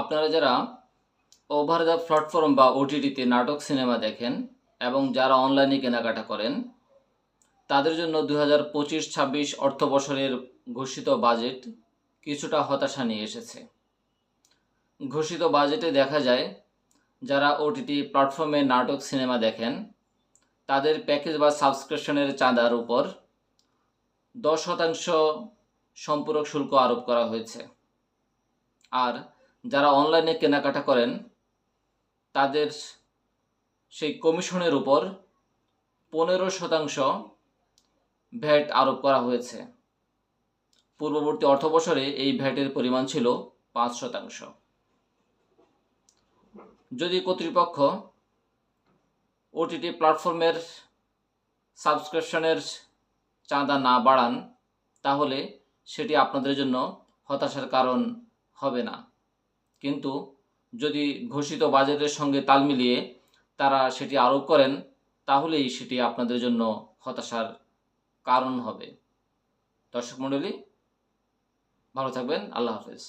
আপনারা যারা over the platform বা ওটিটিতে নাটক সিনেমা দেখেন এবং যারা অনলাইনে কেনাকাটা করেন, তাদের জন্য দু হাজার পঁচিশ ছাব্বিশ অর্থ বছরের ঘোষিত বাজেট কিছুটা হতাশা নিয়ে এসেছে। ঘোষিত বাজেটে দেখা যায়, যারা ওটিটি প্ল্যাটফর্মে নাটক সিনেমা দেখেন, তাদের প্যাকেজ বা সাবস্ক্রিপশনের চাঁদার উপর দশ শতাংশ সম্পূরক শুল্ক আরোপ করা হয়েছে। আর যারা অনলাইনে কেনাকাটা করেন, তাদের সেই কমিশনের উপর পনেরো শতাংশ ভ্যাট আরোপ করা হয়েছে। পূর্ববর্তী অর্থবছরে এই ভ্যাটের পরিমাণ ছিল পাঁচ শতাংশ। যদি কর্তৃপক্ষ ওটিটি প্ল্যাটফর্মের সাবস্ক্রিপশনের চাঁদা না বাড়ান, তাহলে সেটি আপনাদের জন্য হতাশার কারণ হবে না। কিন্তু যদি ঘোষিত বাজেটের সঙ্গে তাল মিলিয়ে তারা সেটি আরোপ করেন, তাহলেই সেটি আপনাদের জন্য হতাশার কারণ হবে। দর্শক মণ্ডলী, ভালো থাকবেন, আল্লাহ হাফেজ।